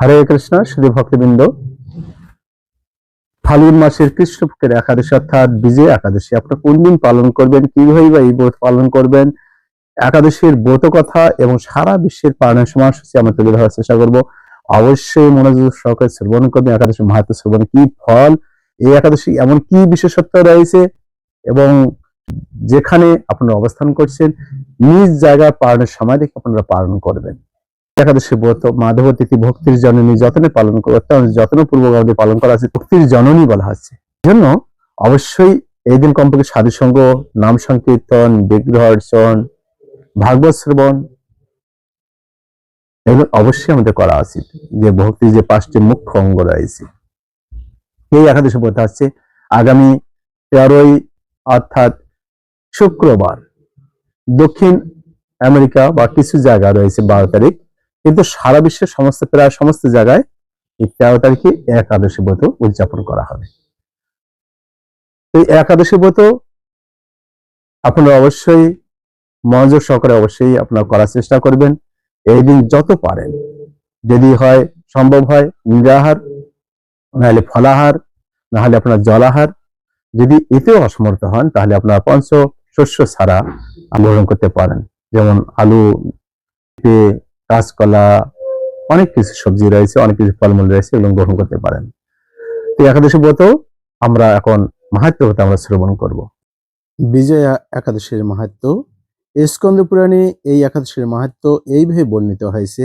হরে কৃষ্ণ শুধু ভক্তবৃন্দ। ফাল্গুন মাসের কৃষ্ণপক্ষের একাদশী অর্থাৎ বিজয় একাদশী। আপনারা কোন দিন পালন করবেন, কীভাবে বা এই ব্রত পালন করবেন? একাদশীর ব্রত কথা এবং সারা বিশ্বের পালনের সময়সূচি আমরা তুলে ধরার চেষ্টা করব। অবশ্যই মনোযোগ সহকারে শ্রবণ করবেন একাদশী মাহাত্ম শ্রবণ কি ফল? এই একাদশী এমন কি বিশেষত্ব রয়েছে? এবং যেখানে আপনারা অবস্থান করছেন, নিজ জায়গায় পালনের সময় দেখে আপনারা পালন করবেন। একাদশী ব্রত মাধব তিথি ভক্তির জননী যতনে পালন করতে যত্ন পূর্বক আমাদের পালন করা আছে ভক্তির জননী বলা হচ্ছে। জন্য অবশ্যই এই দিন কমপক্ষে সাধু সঙ্গ নাম সংকীর্তন, বিগ্রহ অর্চন, ভাগবত শ্রবণ, এগুলো অবশ্যই আমাদের করা উচিত, যে ভক্তির যে পাঁচটি মুখ্য অঙ্গ রয়েছে। এই একাদশী ব্রত হচ্ছে আগামী তেরোই অর্থাৎ শুক্রবার। দক্ষিণ আমেরিকা বা কিছু জায়গা রয়েছে বারো তারিখ কিন্তু সারা বিশ্বের সমস্ত, প্রায় সমস্ত জায়গায় এই তেরো তারিখে একাদশী ব্রত উদযাপন করা হবে। এই একাদশী ব্রত আপনারা অবশ্যই মনোযোগ সহকারে অবশ্যই আপনারা করার চেষ্টা করবেন। এই দিন যত পারেন, যদি হয়, সম্ভব হয়, নিরাহার, নাহলে ফলাহার, নাহলে আপনার জলাহার। যদি এতেও অসমর্থ হন, তাহলে আপনারা পঞ্চ শস্য ছাড়া গ্রহণ করতে পারেন। যেমন আলু পেঁপে কাঁচকলা, অনেক কিছু সবজি রয়েছে, অনেক কিছু ফলমূল রয়েছে এগুলো গ্রহণ করতে পারেন। তো একাদশী ব্রত আমরা এখন মাহাত্ম হতে আমরা শ্রবণ করব। বিজয়া একাদশীর মাহাত্ম স্কন্দ পুরাণে এই একাদশীর মাহাত্ম এইভাবে বর্ণিত হয়েছে,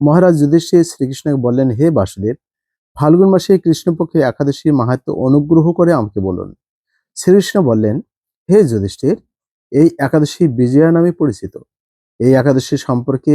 মহারাজ যুধিষ্ঠির শ্রীকৃষ্ণকে বললেন, হে বাসুদেব, ফাল্গুন মাসে কৃষ্ণপক্ষের একাদশীর মাহাত্ম অনুগ্রহ করে আমাকে বলুন। শ্রীকৃষ্ণ বললেন, হে যুধিষ্ঠির, এই একাদশী বিজয়া নামে পরিচিত। এই একাদশী সম্পর্কে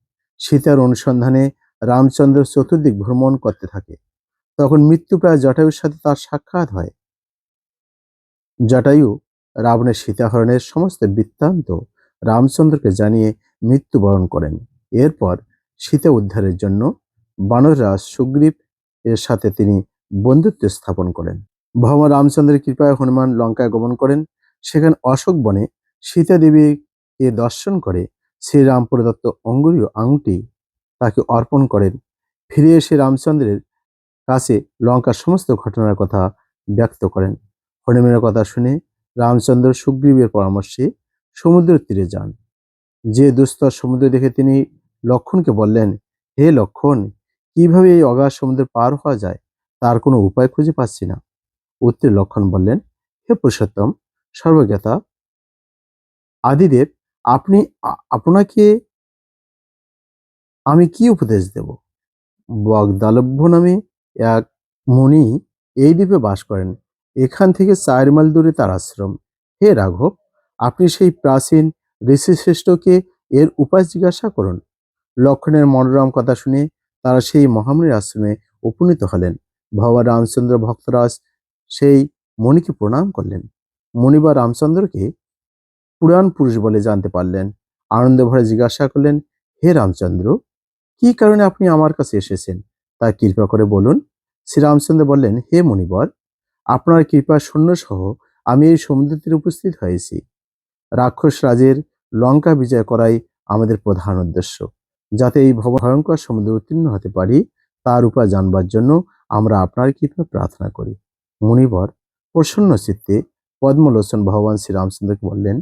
সীতার অনুসন্ধানে রামচন্দ্র চতুর্দিক ভ্রমণ করতে থাকে। তখন মৃত্যুপ্রায় জটায়ুর সাথে তার সাক্ষাৎ হয়। জটায়ু রাবণের সীতাহরণের সমস্ত বৃত্তান্ত রামচন্দ্রকে জানিয়ে মৃত্যুবরণ করেন। এরপর সীতা উদ্ধারের জন্য বানররাজ সুগ্রীব এর সাথে তিনি বন্ধুত্ব স্থাপন করেন। ভগবান রামচন্দ্রের কৃপায় হনুমান লঙ্কায় গমন করেন। সেখানে অশোক বনে সীতা দেবীকে দর্শন করে শ্রীরাম প্রদত্ত অঙ্গুরীয় আংটি তাকে অর্পণ করেন। ফিরে এসে রামচন্দ্রের কাছে লঙ্কার সমস্ত ঘটনার কথা ব্যক্ত করেন। হনুমানের কথা শুনে রামচন্দ্র সুগ্রীবের পরামর্শে সমুদ্রের তীরে যান। যে দুস্তর সমুদ্র দেখে তিনি লক্ষণকে বললেন, হে লক্ষণ, কীভাবে এই অগাধ সমুদ্র পার হওয়া যায়? তার কোনো উপায় খুঁজে পাচ্ছি না। উত্তরে লক্ষণ বললেন, হে পুরুষোত্তম, সর্বজ্ঞতা, আদিদেব আপনি আপনাকে আমি কি উপদেশ দেব? বগদালভ্য নামে এক মুনি এই দ্বীপে বাস করেন। এখান থেকে চার মাইল দূরে তার আশ্রম। হে রাঘব, আপনি সেই প্রাচীন ঋষিশ্রেষ্ঠকে এর উপায় জিজ্ঞাসা করুন। লক্ষণের মনোরম কথা শুনে তারা সেই মহামুনির আশ্রমে উপনীত হলেন। ভগবান রামচন্দ্র ভক্তরাজ সেই মণিকে প্রণাম করলেন। মণিবা রামচন্দ্রকে পুরাণ পুরুষ বলে জানতে পারলেন। আনন্দ ভরে জিজ্ঞাসা করলেন, হে রামচন্দ্র, কি কারণে আপনি আমার কাছে এসেছেন? তা কৃপা করে বলুন। শ্রীরামচন্দ্র বললেন, হে মণিবর, আপনার কৃপা সহ আমি এই সমুদ্র তীরে উপস্থিত হয়েছি। রাক্ষস রাজের লঙ্কা বিজয় করাই আমাদের প্রধান উদ্দেশ্য। যাতে এই ভয়ঙ্কর সমুদ্রে উত্তীর্ণ হতে পারি, তার উপায় জানবার জন্য আমরা আপনার কৃপা প্রার্থনা করি। মণিবর প্রসন্ন চিত্তে পদ্মলোচন ভগবান শ্রীরামচন্দ্রকে বললেন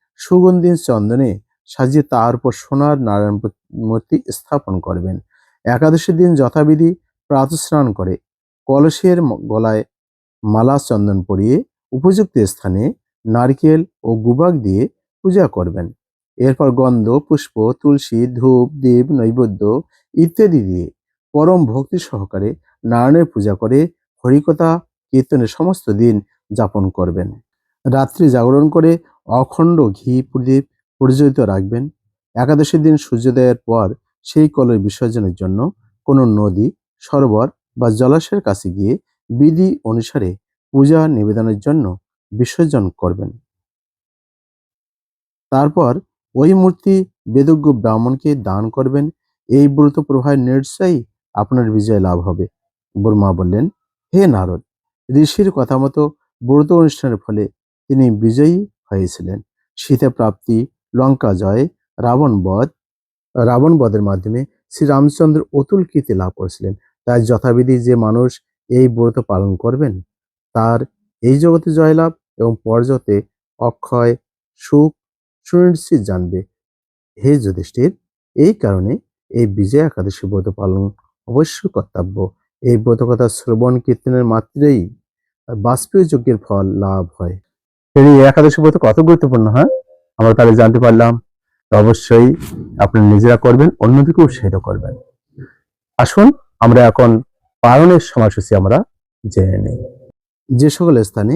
সুগন্ধি চন্দনে সাজিয়ে তার উপর সোনার নারায়ণ মূর্তি স্থাপন করবেন। একাদশীর দিন যথাবিধি প্রাতঃস্নান করে কলসের গলায় মালা চন্দন পরিয়ে উপযুক্ত স্থানে নারকেল ও গুবাক দিয়ে পূজা করবেন। এরপর গন্ধ, পুষ্প, তুলসী, ধূপ, দীপ, নৈবেদ্য ইত্যাদি দিয়ে পরম ভক্তি সহকারে নারায়ণের পূজা করে হরিকথা, কীর্তনের সমস্ত দিন যাপন করবেন। রাত্রি জাগরণ করে অখণ্ড ঘি প্রদীপ প্রজ্বলিত রাখবেন। একাদশীর দিন সূর্যোদয়ের পর সেই কলের বিসর্জনের জন্য কোনো নদী, সরোবর বা জলাশয়ের কাছে গিয়ে বিধি অনুসারে পূজা নিবেদনের জন্য বিসর্জন করবেন। তারপর ওই মূর্তি বেদজ্ঞ ব্রাহ্মণকে দান করবেন। এই ব্রত প্রভায় নিশ্চয়ই আপনার বিজয় লাভ হবে। ব্রহ্মা বললেন, হে নারদ, ঋষির কথা মতো ব্রত অনুষ্ঠানের ফলে তিনি বিজয়ী হয়েছিলেন। সীতা প্রাপ্তি, লঙ্কা জয়, রাবণ বধ, রাবণ বধের মাধ্যমে শ্রী রামচন্দ্র অতুল কীর্তি লাভ করেছিলেন। তাই যথাবিধি যে মানুষ এই ব্রত পালন করবেন, তার এই জগতে জয়লাভ এবং পরজগতে অক্ষয়, সুখ সুনিশ্চিত জানবে। হে যুধিষ্ঠির, এই কারণে এই বিজয় একাদশী ব্রত পালন অবশ্যই কর্তব্য। এই ব্রত কথা শ্রবণ কীর্তনের মাত্রেই বাষ্পীয় যজ্ঞের ফল লাভ হয়। এই একাদশী ব্রত কত গুরুত্বপূর্ণ হ্যাঁ? আমরা তাহলে জানতে পারলাম, তো অবশ্যই আপনি নিজেরা করবেন অন্যদিকে উৎসাহিত করবেন। আসুন, আমরা এখন পালনের সময়সূচি আমরা জেনে নিই। যে সকল স্থানে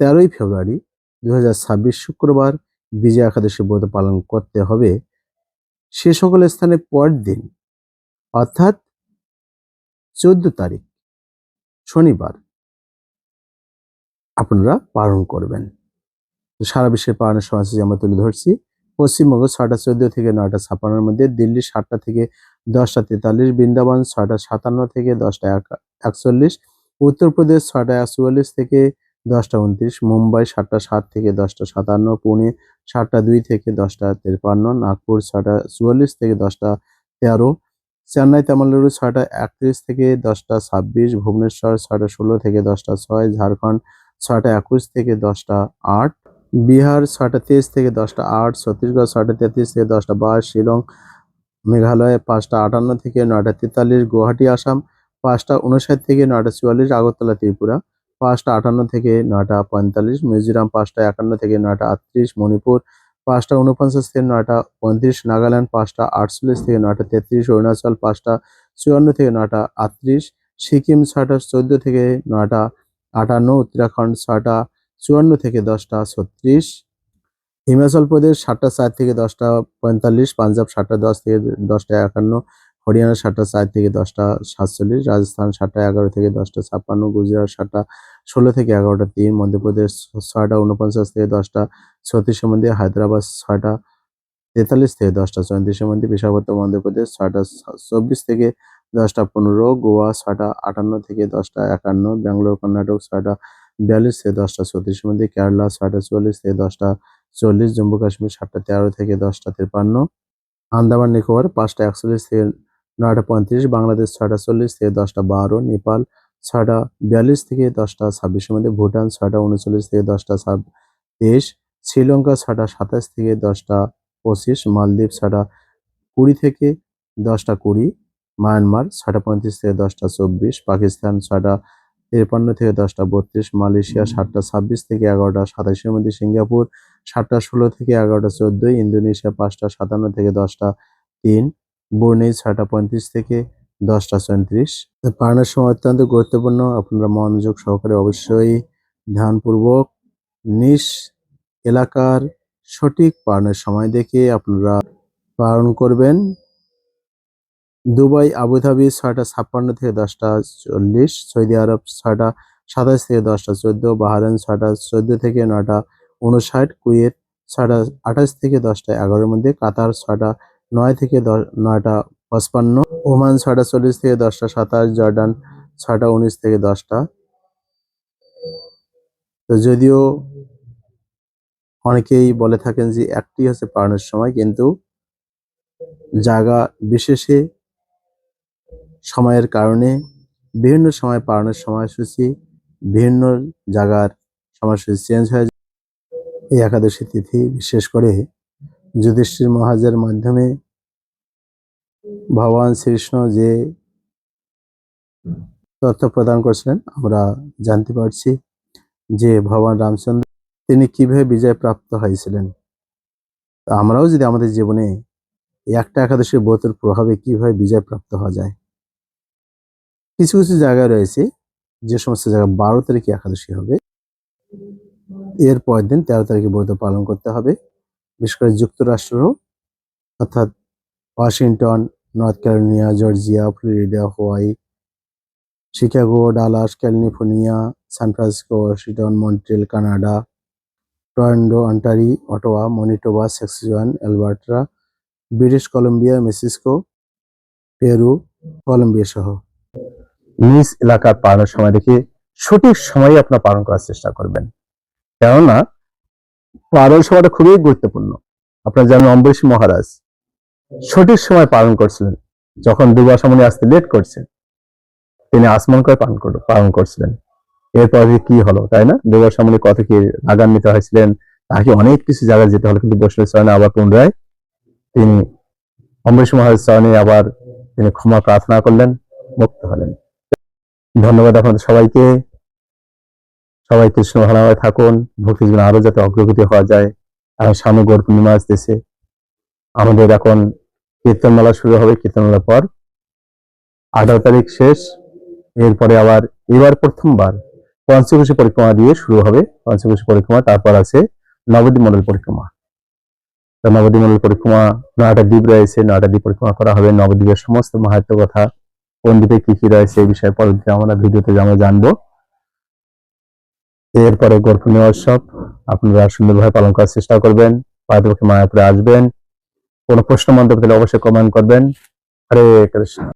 তেরোই ফেব্রুয়ারি দু হাজার ছাব্বিশ শুক্রবার বিজয় একাদশী ব্রত পালন করতে হবে, সে সকল স্থানে পরের দিন, অর্থাৎ চোদ্দ তারিখ, শনিবার, আপনারা পালন করবেন। সারা বিশ্বের পালনের সময়সূচি আমরা তুলে ধরছি। পশ্চিমবঙ্গ ছটা চোদ্দ থেকে নয়টা ছাপ্পান্নর মধ্যে, দিল্লি সাতটা থেকে দশটা তেতাল্লিশ, বৃন্দাবন ছয়টা সাতান্ন থেকে দশটা এক- একচল্লিশ, উত্তরপ্রদেশ ছয়টা চুয়াল্লিশ থেকে দশটা উনত্রিশ, মুম্বাই সাতটা সাত থেকে দশটা সাতান্ন, পুনে সাতটা দুই থেকে দশটা তেপান্ন নাগপুর ছয়টা চুয়াল্লিশ থেকে দশটা তেরো, চেন্নাই তামিলনাড়ু ছয়টা একত্রিশ থেকে দশটা ছাব্বিশ, ভুবনেশ্বর ছয়টা ষোলো থেকে দশটা ছয়, ঝাড়খণ্ড ছয়টা একুশ থেকে দশটা আট বিহার ছয়টা তেইশ থেকে দশটা আট, ছত্তিশগড় ছয়টা তেত্রিশ থেকে দশটা বাইশ, শিলং, মেঘালয় পাঁচটা আটান্ন থেকে নয়টা তেতাল্লিশ, গুয়াহাটি, আসাম পাঁচটা উনষাট থেকে নয়টা চুয়াল্লিশ, আগরতলা, ত্রিপুরা পাঁচটা আটান্ন থেকে নয়টা পঁয়তাল্লিশ, মিজোরাম পাঁচটা একান্ন থেকে নয়টা আটত্রিশ, মণিপুর পাঁচটা উনপঞ্চাশ থেকে নয়টা পঁয়ত্রিশ, নাগাল্যান্ড পাঁচটা আটচল্লিশ থেকে নয়টা তেত্রিশ, অরুণাচল পাঁচটা চুয়ান্ন থেকে নয়টা আটত্রিশ, সিকিম ছয়টা চোদ্দ থেকে নয়টা আটান্ন, উত্তরাখণ্ড ছয়টা চুয়ান্ন থেকে দশটা ছত্রিশ। হিমাচল প্রদেশ সাতটা চার থেকে দশটা পঁয়তাল্লিশ, পাঞ্জাব সাতটা দশ থেকে দশটা একান্ন, হরিয়ানা সাতটা চার থেকে দশটা সাতচল্লিশ, রাজস্থান সাতটা এগারো থেকে দশটা ছাপ্পান্ন, গুজরাট সাতটা ষোলো থেকে এগারোটা তিন, মধ্যপ্রদেশ ছয়টা উনপঞ্চাশ থেকে দশটা ছত্রিশের মধ্যে হায়দ্রাবাদ ছয়টা তেতাল্লিশ থেকে দশটা চৌত্রিশের মধ্যে বিশাখাপত্তনম, মধ্যপ্রদেশ ছয়টা চব্বিশ থেকে দশটা পনেরো, গোয়া ছয়টা আটান্ন থেকে দশটা একান্ন, ব্যাঙ্গালোর, কর্ণাটক ছয়টা বিয়াল্লিশ থেকে দশটা ছত্রিশের মধ্যে কেরালা, ছয়টা চুয়াল্লিশ থেকে দশটা চল্লিশ, জম্মু কাশ্মীর সাতটা তেরো থেকে দশটা তেপান্ন আন্দামান, নিকোবর পাঁচটা একচল্লিশ থেকে নয়টা পঁয়ত্রিশ, বাংলাদেশ ছয়টা চল্লিশ থেকে দশটা বারো, নেপাল ছয়টা বিয়াল্লিশ থেকে দশটা ছাব্বিশের মধ্যে ভুটান ছয়টা উনচল্লিশ থেকে দশটা ছাব তেইশ শ্রীলঙ্কা ছয়টা সাতাশ থেকে দশটা পঁচিশ, মালদ্বীপ ছয়টা কুড়ি থেকে দশটা কুড়ি, মায়ানমার ছয়টা পঁয়ত্রিশ থেকে দশটা চব্বিশ, পাকিস্তান ছয়টা তিরপান্ন থেকে দশটা বত্রিশ, মালয়েশিয়া সাতটা ছাব্বিশ থেকে এগারোটা সাতাশের মধ্যে সিঙ্গাপুর সাতটা ষোলো থেকে এগারোটা চোদ্দোই, ইন্দোনেশিয়া পাঁচটা সাতান্ন থেকে দশটা তিন, ব্রুনেই ছয়টা পঁয়ত্রিশ থেকে দশটা চৌত্রিশ। পালনের সময় অত্যন্ত গুরুত্বপূর্ণ, আপনারা মনোযোগ সহকারে অবশ্যই ধ্যানপূর্বক নিজ এলাকার সঠিক পালনের সময় দেখে আপনারা পালন করবেন। দুবাই, আবুধাবি, ছয়টা ছাপ্পান্ন থেকে দশটা চল্লিশ, সৌদি আরব ছয়টা সাতাশ থেকে দশটা চোদ্দ বাহারান ছয়টা চোদ্দ থেকে নয়টা উনষাট কুয়েত ছয়টা আঠাশ থেকে দশটা এগারোর মধ্যে, কাতার ছয়টা নয় থেকে দশ নয়টা পঁচপান্ন, ওমান ছয়টা চল্লিশ থেকে দশটা সাতাশ, জর্ডান ছয়টা উনিশ থেকে দশটা। তো যদিও অনেকেই বলে থাকেন যে একটি হচ্ছে পালনের সময়, কিন্তু জায়গা বিশেষে সময়ের কারণে, বিভিন্ন সময় পালনের সময়সূচি, বিভিন্ন জায়গার সময়সূচি চেঞ্জ হয়ে এই একাদশী তিথি বিশেষ করে যুধিষ্ঠির মহারাজের মাধ্যমে ভগবান শ্রীকৃষ্ণ যে তথ্য প্রদান করেছিলেন, আমরা জানতে পারছি যে ভগবান রামচন্দ্র তিনি কীভাবে বিজয় প্রাপ্ত হয়েছিলেন। আমরাও যদি আমাদের জীবনে একটা একাদশীর ব্রতের প্রভাবে কীভাবে বিজয় প্রাপ্ত হওয়া যায় কিছু কিছু জায়গা রয়েছে, যে সমস্ত জায়গা বারো তারিখে একাদশী হবে। এর পরের দিন তেরো তারিখে ব্রত পালন করতে হবে। বিশেষ করে যুক্তরাষ্ট্র, অর্থাৎ Washington, North Carolina, Georgia, Florida, Hawaii, Chicago, Dallas, California, San Francisco, Washington, Montreal, Canada, Toronto, Ontario, Ottawa, Manitoba Saskatchewan Alberta, British Columbia, Mexico, Peru Colombia সহ নিজ এলাকার পালনের সময় দেখে সঠিক সময়ে আপনার পালন করার চেষ্টা করবেন। কেননা পালন সময়টা খুবই গুরুত্বপূর্ণ। আপনার যেমন অম্বরীশ মহারাজ সঠিক সময় পালন করছিলেন। যখন দুর্গাসমনি আসতে লেট করছে তিনি আসমান করে পালন পালন করছিলেন। এরপর কি হলো, তাই না? দুর্গাসমনি কত কি রাগান্বিত হয়েছিলেন? তাকে অনেক কিছু জায়গায় যেতে হলো, কিন্তু বৈষ্ণব চরণে আবার পুনরায় তিনি অম্বরীশ মহারাজ চরণে আবার তিনি ক্ষমা প্রার্থনা করলেন, মুক্ত হলেন। ধন্যবাদ আপনাদের সবাইকে। সবাই কৃষ্ণ ভালোভাবে থাকুন ভক্তি জীবনে আরও যাতে অগ্রগতি হওয়া যায়। আর সামনে গৌর পূর্ণিমা আসতেছে। আমাদের এখন কীর্তনমালা শুরু হবে, কীর্তনমালার পর। আঠারো তারিখ শেষ, এরপরে আবার, এবার প্রথমবার পঞ্চকোশী পরিক্রমা দিয়ে শুরু হবে। পঞ্চকোশী পরিক্রমা, তারপর আছে নবদ্বীপ মন্ডল পরিক্রমা। নবদ্বীপ মন্ডল পরিক্রমা নয়টা দ্বীপ রয়েছে, নয়টা দ্বীপ পরিক্রমা করা হবে। নবদ্বীপের সমস্ত মাহাত্ম কথা দ্বীপে কি কি রয়েছে এই বিষয়ে পরবর্তী আমরা ভিডিওতে আমরা জানব। এরপরে গর্ভনীয় উৎসব আপনারা সুন্দরভাবে পালন করার চেষ্টা করবেন। পারতপক্ষে মায়াপুরে আসবেন। কোনো প্রশ্ন মন্তব্য দিলে অবশ্যই কমেন্ট করবেন। হরে কৃষ্ণ।